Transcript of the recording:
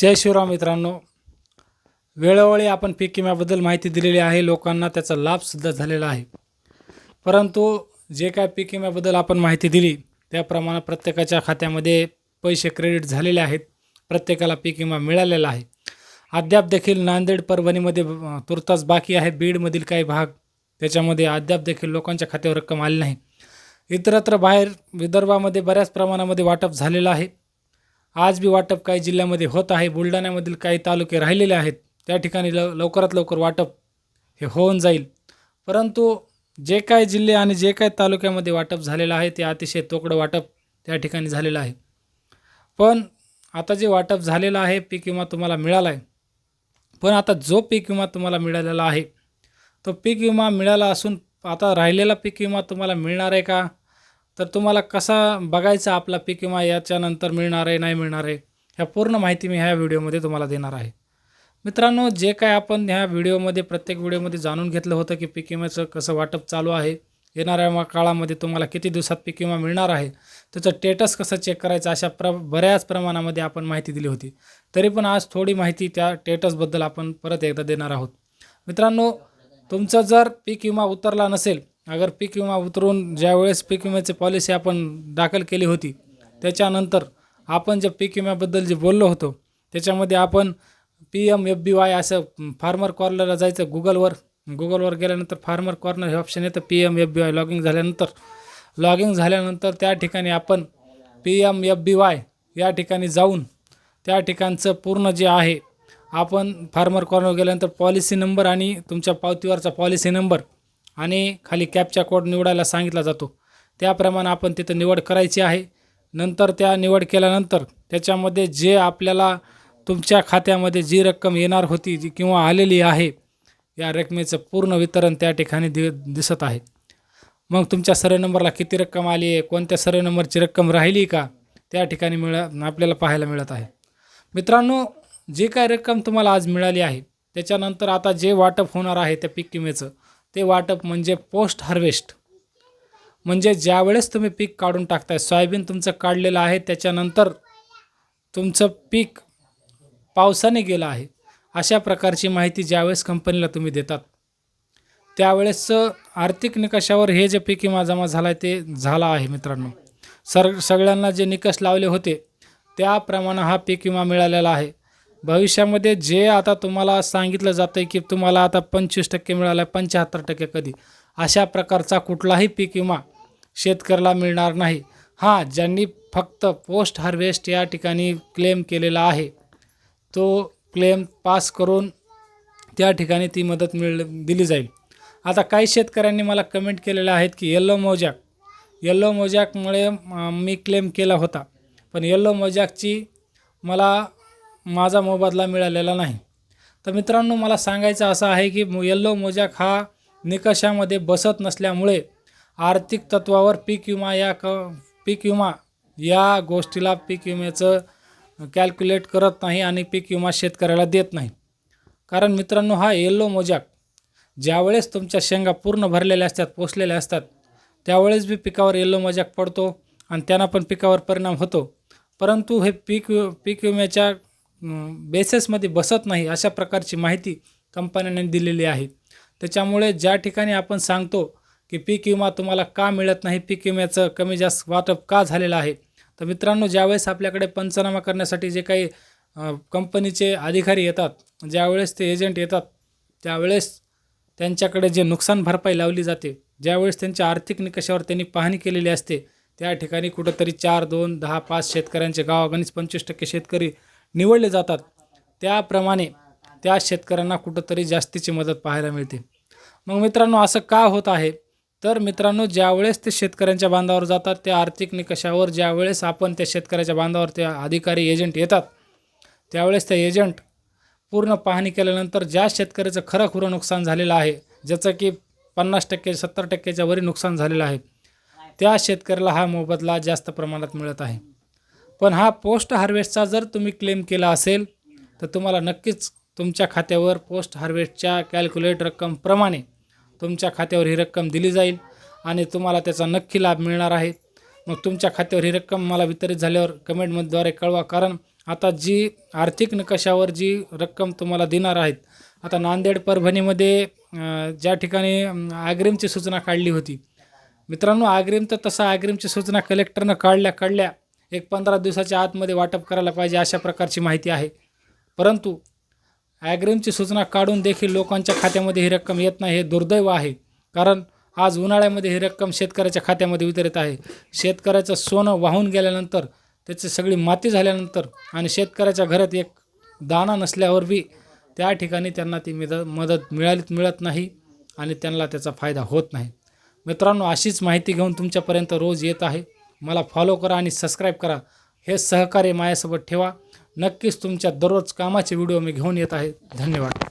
जय शिवराम मित्रांनो. वेळोवेळी आपण पीक विम्याबद्दल माहिती दिलेली आहे. लोकांना त्याचा लाभसुद्धा झालेला आहे. परंतु जे काय पीक विम्याबद्दल आपण माहिती दिली त्याप्रमाणे प्रत्येकाच्या खात्यामध्ये पैसे क्रेडिट झालेले आहेत. प्रत्येकाला पीक विमा मिळालेला आहे. अद्याप देखील नांदेड परभणीमध्ये तुर्तास बाकी आहे. बीडमधील काही भाग त्याच्यामध्ये अद्याप देखील लोकांच्या खात्यावर रक्कम आली नाही. इतरत्र बाहेर विदर्भामध्ये बऱ्याच प्रमाणामध्ये वाटप झालेलं आहे. आज बी वाटप काही जिल्ह्यामध्ये होत आहे. बुलढाण्यामधील काही तालुके राहिलेले आहेत. त्या ठिकाणी लव लवकरात लवकर वाटप हे होऊन जाईल. परंतु जे काय जिल्हे आणि जे काय तालुक्यामध्ये वाटप झालेलं आहे ते अतिशय तोकडं वाटप त्या ठिकाणी झालेलं आहे. पण आता जे वाटप झालेलं आहे पीक विमा तुम्हाला मिळाला आहे पण आता जो पीक विमा तुम्हाला मिळालेला आहे तो पीक विमा मिळाला असून आता राहिलेला पीक विमा तुम्हाला मिळणार आहे का? तर तुम्हाला कसा बघायचा आपला पीक विमा याच्यानंतर मिळणार आहे नाही मिळणार आहे ह्या पूर्ण माहिती मी ह्या व्हिडिओमध्ये तुम्हाला देणार आहे. मित्रांनो जे काय आपण ह्या व्हिडिओमध्ये प्रत्येक व्हिडिओमध्ये जाणून घेतलं होतं की पीक विम्याचं कसं वाटप चालू आहे येणाऱ्या काळामध्ये तुम्हाला किती दिवसात पीक विमा मिळणार आहे त्याचं टेटस कसं चेक करायचं अशा प्र बऱ्याच प्रमाणामध्ये आपण माहिती दिली होती. तरी पण आज थोडी माहिती त्या टेटसबद्दल आपण परत एकदा देणार आहोत. मित्रांनो तुमचं जर पीक विमा उतरला नसेल अगर पीक विमा उतरून ज्यावेळेस पीक विम्याची पॉलिसी आपण दाखल केली होती त्याच्यानंतर आपण जे पीक विम्याबद्दल जे बोललो होतो त्याच्यामध्ये आपण P M F B Y असं फार्मर कॉर्नरला जायचं गुगलवर. गुगलवर गेल्यानंतर फार्मर कॉर्नर हे ऑप्शन येतं P M F B Y logging झाल्यानंतर. लॉगिंग झाल्यानंतर त्या ठिकाणी आपण P M F B Y या ठिकाणी जाऊन त्या ठिकाणचं पूर्ण जे आहे आपण फार्मर कॉर्नर गेल्यानंतर पॉलिसी नंबर आणि तुमच्या पावतीवरचा पॉलिसी नंबर आणि खाली कॅपचा कोड निवडायला सांगितला जातो. त्याप्रमाणे आपण तिथं निवड करायची आहे. नंतर त्या निवड केल्यानंतर त्याच्यामध्ये जे आपल्याला तुमच्या खात्यामध्ये जी रक्कम येणार होती जी किंवा आलेली आहे या रकमेचं पूर्ण वितरण त्या ठिकाणी दि दिसत आहे. मग तुमच्या सर्व नंबरला किती रक्कम आली आहे? कोणत्या सर्व नंबरची रक्कम राहिली का? त्या ठिकाणी मिळ आपल्याला पाहायला मिळत आहे. मित्रांनो जी काय रक्कम तुम्हाला आज मिळाली आहे त्याच्यानंतर आता जे वाटप होणार आहे त्या पीक किमेचं ते वाटप म्हणजे पोस्ट हार्वेस्ट म्हणजे ज्यावेळेस तुम्ही पीक काढून टाकताय सोयाबीन तुमचं काढलेलं आहे त्याच्यानंतर तुमचं पीक पावसाने गेलं आहे अशा प्रकारची माहिती ज्यावेळेस कंपनीला तुम्ही देतात त्यावेळेस आर्थिक निकषावर हे जे पीक विमा जमा झाला आहे ते झाला आहे मित्रांनो. सर सगळ्यांना जे निकष लावले होते त्याप्रमाणे हा पीक विमा मिळालेला आहे. भविष्यामध्ये जे आता तुम्हाला सांगितलं जातं आहे की तुम्हाला आता पंचवीस टक्के मिळालं आहे पंच्याहत्तर टक्के कधी अशा प्रकारचा कुठलाही पीक विमा शेतकऱ्याला मिळणार नाही. हां ज्यांनी फक्त पोस्ट हार्वेस्ट या ठिकाणी क्लेम केलेला आहे तो क्लेम पास करून त्या ठिकाणी ती मदत मिळ दिली जाईल. आता काही शेतकऱ्यांनी मला कमेंट केलेल्या आहेत की येल्लो मोजॅक येल्लो मोजॅकमुळे मी क्लेम केला होता. पण येल्लो मोजॅकची मला माझा मोबदला मिळालेला नाही. तर मित्रांनो मला सांगायचं असं आहे की येल्लो मोजॅक हा निकषामध्ये बसत नसल्यामुळे आर्थिक तत्वावर पीक विमा या क पीक विमा या गोष्टीला पीक विम्याचं कॅल्क्युलेट करत नाही आणि पीक विमा शेतकऱ्याला देत नाही. कारण मित्रांनो हा येल्लो मोजॅक ज्यावेळेस तुमच्या शेंगा पूर्ण भरलेल्या असतात पोसलेल्या असतात त्यावेळेस बी पिकावर येल्लो मोजॅक पडतो आणि त्यांना पण पिकावर परिणाम होतो. परंतु हे पीक वि- पीक विम्याच्या बेसेसमध्ये बसत नाही अशा प्रकारची माहिती कंपन्यांनी दिलेली आहे. त्याच्यामुळे ज्या ठिकाणी आपण सांगतो की पीक विमा तुम्हाला का मिळत नाही पीक विम्याचं कमी जास्त वाटप का झालेलं आहे तर मित्रांनो ज्यावेळेस आपल्याकडे पंचनामा करण्यासाठी जे काही कंपनीचे अधिकारी येतात ज्यावेळेस ते एजंट येतात त्यावेळेस त्यांच्याकडे जे नुकसान भरपाई लावली जाते ज्यावेळेस त्यांच्या आर्थिक निकषावर त्यांनी पाहणी केलेली असते त्या ठिकाणी कुठंतरी चार दोन दहा पाच शेतकऱ्यांचे गावागणीच पंचवीस टक्के शेतकरी निवडले जातात. त्याप्रमाणे त्या शेतकऱ्यांना कुठंतरी जास्तीची मदत पाहायला मिळते. मग मित्रांनो असं का होत आहे? तर मित्रांनो ज्यावेळेस ते शेतकऱ्यांच्या बांधावर जातात त्या आर्थिक निकषावर ज्यावेळेस आपण त्या शेतकऱ्याच्या बांधावर त्या अधिकारी एजंट येतात त्यावेळेस त्या एजंट पूर्ण पाहणी केल्यानंतर ज्या शेतकऱ्याचं खरं खुरं नुकसान झालेलं आहे ज्याचं की पन्नास टक्के सत्तर टक्क्याच्या वरी नुकसान झालेलं आहे त्या शेतकऱ्याला हा मोबदला जास्त प्रमाणात मिळत आहे. पण हा पोस्ट हार्वेस्टचा जर तुम्ही क्लेम केला असेल तर तुम्हाला नक्कीच तुमच्या खात्यावर पोस्ट हार्वेस्टच्या कॅल्क्युलेट रक्कमप्रमाणे तुमच्या खात्यावर ही रक्कम दिली जाईल आणि तुम्हाला त्याचा नक्की लाभ मिळणार आहे. मग तुमच्या खात्यावर ही रक्कम मला वितरित झाल्यावर कमेंटमध्येद्वारे कळवा कारण आता जी आर्थिक निकषावर जी रक्कम तुम्हाला देणार आहेत आता नांदेड परभणीमध्ये ज्या ठिकाणी अं, सूचना काढली होती. मित्रांनो अग्रिम तर तसा आग्रीमची सूचना कलेक्टरनं काढल्या काढल्या एक पंधरा दिवसाच्या आतमध्ये वाटप करायला पाहिजे अशा प्रकारची माहिती आहे. परंतु ॲग्रीमची सूचना काढून देखील लोकांच्या खात्यामध्ये ही रक्कम येत नाही हे दुर्दैव आहे. कारण आज उन्हाळ्यामध्ये ही रक्कम शेतकऱ्याच्या खात्यामध्ये वितरित आहे. शेतकऱ्याचं सोनं वाहून गेल्यानंतर त्याची सगळी माती झाल्यानंतर आणि शेतकऱ्याच्या घरात एक दाणा नसल्यावर बी त्या ठिकाणी त्यांना ती मिद मदत मिळालीत मिळत नाही आणि त्यांना त्याचा फायदा होत नाही. मित्रांनो अशीच माहिती घेऊन तुमच्यापर्यंत रोज येत आहे. मला फॉलो करा आणि सबस्क्राईब करा. हे सहकार्य माझ्यासोबत ठेवा. नक्कीच तुमच्या दररोज कामाचे व्हिडिओ मी घेऊन येत आहे. धन्यवाद.